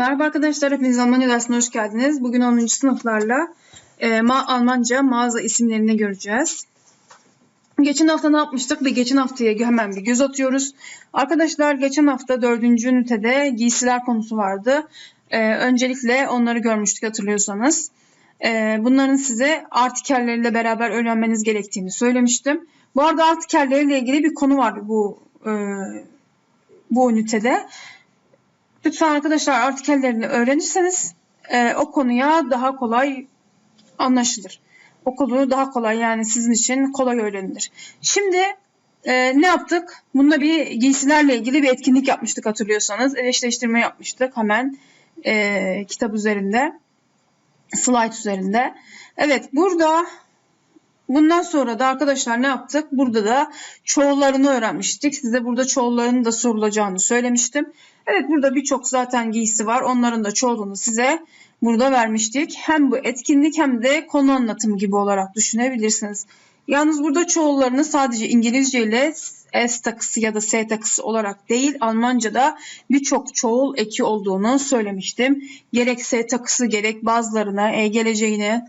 Merhaba arkadaşlar, hepiniz Almanya dersine hoş geldiniz. Bugün 10. sınıflarla e, ma- Almanca mağaza isimlerini göreceğiz. Geçen hafta ne yapmıştık ve geçen haftaya hemen bir göz atıyoruz. Arkadaşlar geçen hafta 4. ünitede giysiler konusu vardı. E, öncelikle onları görmüştük hatırlıyorsanız. E, bunların size artikelleriyle beraber öğrenmeniz gerektiğini söylemiştim. Bu arada artikelleriyle ilgili bir konu var bu e, bu ünitede. Lütfen arkadaşlar artikellerini öğrenirseniz e, o konuya daha kolay anlaşılır. O konu daha kolay yani sizin için kolay öğrenilir. Şimdi e, ne yaptık? Bunda bir giysilerle ilgili bir etkinlik yapmıştık hatırlıyorsanız. Eleştirme yapmıştık hemen e, kitap üzerinde. Slide üzerinde. Evet burada Bundan sonra da arkadaşlar ne yaptık? Burada da çoğullarını öğrenmiştik. Size burada çoğullarının da sorulacağını söylemiştim. Evet burada birçok zaten giysi var. Onların da çoğulunu size burada vermiştik. Hem bu etkinlik hem de konu anlatımı gibi olarak düşünebilirsiniz. Yalnız burada çoğullarını sadece İngilizce ile S takısı ya da S takısı olarak değil Almanca'da birçok çoğul eki olduğunu söylemiştim. Gerek S takısı gerek bazılarına E geleceğini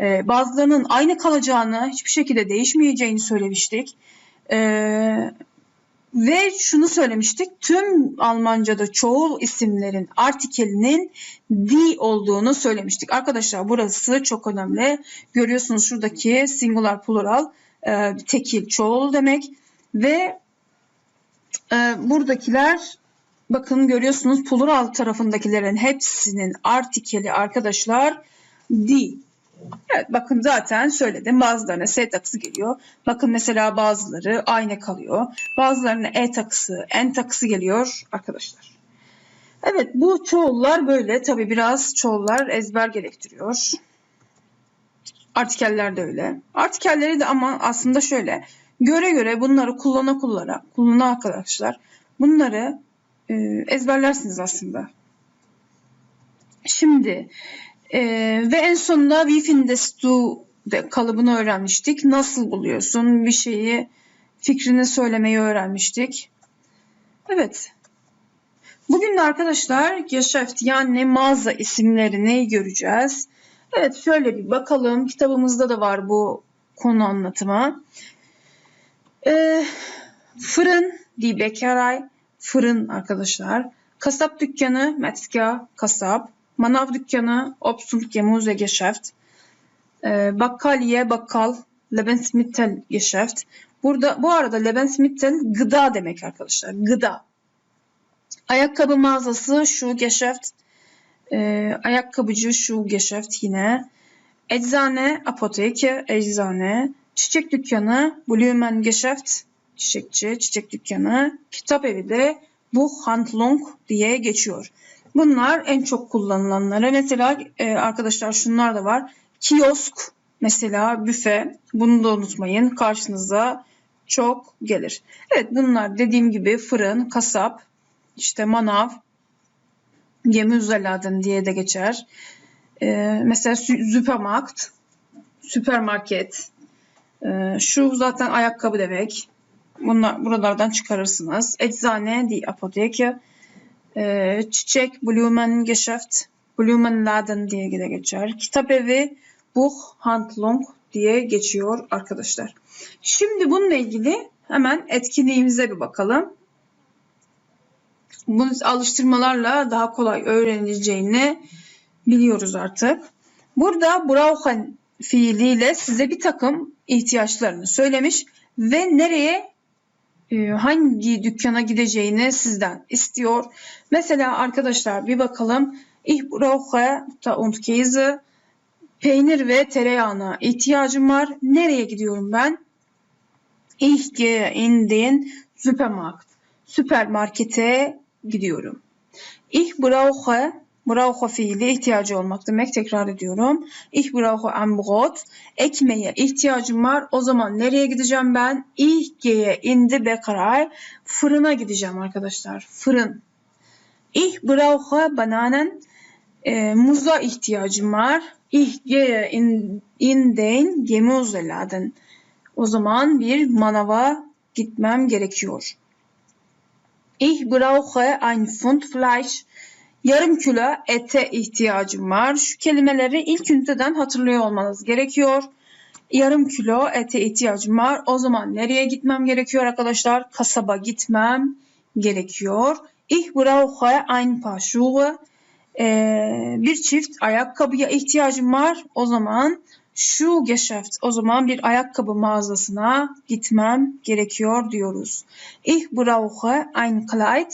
e, bazılarının aynı kalacağını hiçbir şekilde değişmeyeceğini söylemiştik. E, ve şunu söylemiştik. Tüm Almanca'da çoğul isimlerin artikelinin di olduğunu söylemiştik. Arkadaşlar burası çok önemli. Görüyorsunuz şuradaki singular plural e, tekil çoğul demek ve e, buradakiler bakın görüyorsunuz plural tarafındakilerin hepsinin artikeli arkadaşlar di. Evet bakın zaten söyledim bazılarına S takısı geliyor. Bakın mesela bazıları aynı kalıyor. Bazılarına E takısı, N takısı geliyor arkadaşlar. Evet bu çoğullar böyle. Tabi biraz çoğullar ezber gerektiriyor. Artikeller de öyle. Artikelleri de ama aslında şöyle. Göre göre bunları kullana kullana, kullana arkadaşlar. Bunları e, ezberlersiniz aslında. Şimdi ee, ve en sonunda wie findest du de kalıbını öğrenmiştik. Nasıl buluyorsun bir şeyi fikrini söylemeyi öğrenmiştik. Evet. Bugün de arkadaşlar Geschäft yani mağaza isimlerini göreceğiz. Evet şöyle bir bakalım. Kitabımızda da var bu konu anlatımı. Ee, fırın, Bäckerei, fırın arkadaşlar. Kasap dükkanı, Metzger, kasap. Manav dükkanı, Obstund Gemüsegeschäft, e, bakkaliye, bakkal, Lebensmittel Geschäft. Burada bu arada Lebensmittel gıda demek arkadaşlar. Gıda. Ayakkabı mağazası şu Geschäft. E, ayakkabıcı şu Geschäft yine. Eczane, apoteke, eczane. Çiçek dükkanı, Blumen Geschäft. Çiçekçi, çiçek dükkanı. Kitap evi de Buchhandlung diye geçiyor. Bunlar en çok kullanılanları. Mesela e, arkadaşlar şunlar da var. Kiosk mesela büfe. Bunu da unutmayın. Karşınıza çok gelir. Evet bunlar dediğim gibi fırın, kasap, işte manav, Gemüseladen diye de geçer. Ee, mesela süpermarkt, süpermarket. Ee, şu zaten ayakkabı demek. Bunlar buralardan çıkarırsınız. Eczane, die Apotheke e, çiçek Blumengeschäft, Blumenladen diye de geçer. Kitap evi Buchhandlung diye geçiyor arkadaşlar. Şimdi bununla ilgili hemen etkinliğimize bir bakalım. Bunu alıştırmalarla daha kolay öğrenileceğini biliyoruz artık. Burada brauchen fiiliyle size bir takım ihtiyaçlarını söylemiş ve nereye e, hangi dükkana gideceğini sizden istiyor. Mesela arkadaşlar bir bakalım. Ich brauche und Käse. Peynir ve tereyağına ihtiyacım var. Nereye gidiyorum ben? Ich gehe in den Supermarkt. Süpermarkete gidiyorum. Ich brauche Brauche fiili ihtiyacı olmak demek. Tekrar ediyorum. Ich brauche ein Brot. Ekmeğe ihtiyacım var. O zaman nereye gideceğim ben? Ich gehe in die Bäckerei. Fırına gideceğim arkadaşlar. Fırın. Ich brauche Bananen. E, muza ihtiyacım var. Ich gehe in, in den Gemüseladen. O zaman bir manava gitmem gerekiyor. Ich brauche ein Pfund Fleisch Yarım kilo ete ihtiyacım var. Şu kelimeleri ilk üniteden hatırlıyor olmanız gerekiyor. Yarım kilo ete ihtiyacım var. O zaman nereye gitmem gerekiyor arkadaşlar? Kasaba gitmem gerekiyor. Ich brauche ein paar Schuhe. Ee, bir çift ayakkabıya ihtiyacım var. O zaman şu Geschäft, o zaman bir ayakkabı mağazasına gitmem gerekiyor diyoruz. Ich brauche ein Kleid.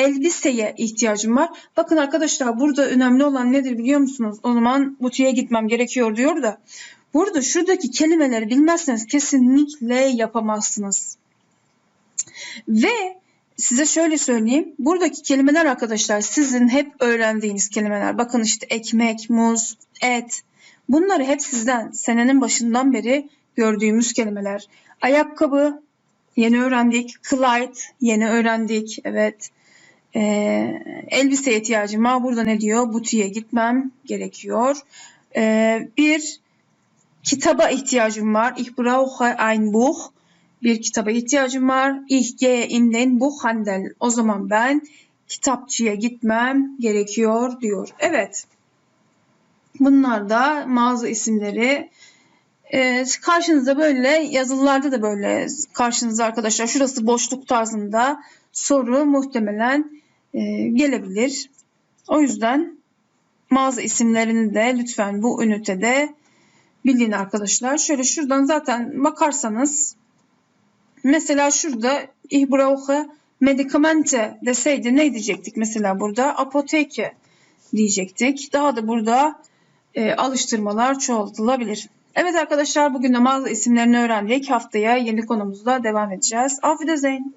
Elbiseye ihtiyacım var. Bakın arkadaşlar burada önemli olan nedir biliyor musunuz? O zaman butiğe gitmem gerekiyor diyor da. Burada şuradaki kelimeleri bilmezseniz kesinlikle yapamazsınız. Ve size şöyle söyleyeyim. Buradaki kelimeler arkadaşlar sizin hep öğrendiğiniz kelimeler. Bakın işte ekmek, muz, et. Bunları hep sizden senenin başından beri gördüğümüz kelimeler. Ayakkabı yeni öğrendik. Clyde yeni öğrendik. Evet. Ee, elbise ihtiyacım var. Burada ne diyor? Butiğe gitmem gerekiyor. Ee, bir kitaba ihtiyacım var. Ich brauche ein Buch. Bir kitaba ihtiyacım var. Ich gehe in den Buchhandel. O zaman ben kitapçıya gitmem gerekiyor diyor. Evet. Bunlar da mağaza isimleri. Ee, karşınıza böyle yazılılarda da böyle karşınıza arkadaşlar şurası boşluk tarzında soru muhtemelen e, gelebilir. O yüzden mağaza isimlerini de lütfen bu ünitede bilin arkadaşlar. Şöyle şuradan zaten bakarsanız mesela şurada ich brauche Medikamente deseydi ne diyecektik mesela burada? Apoteke diyecektik. Daha da burada e, alıştırmalar çoğaltılabilir. Evet arkadaşlar bugün de mağaza isimlerini öğrendik. Haftaya yeni konumuzda devam edeceğiz. Auf Wiedersehen.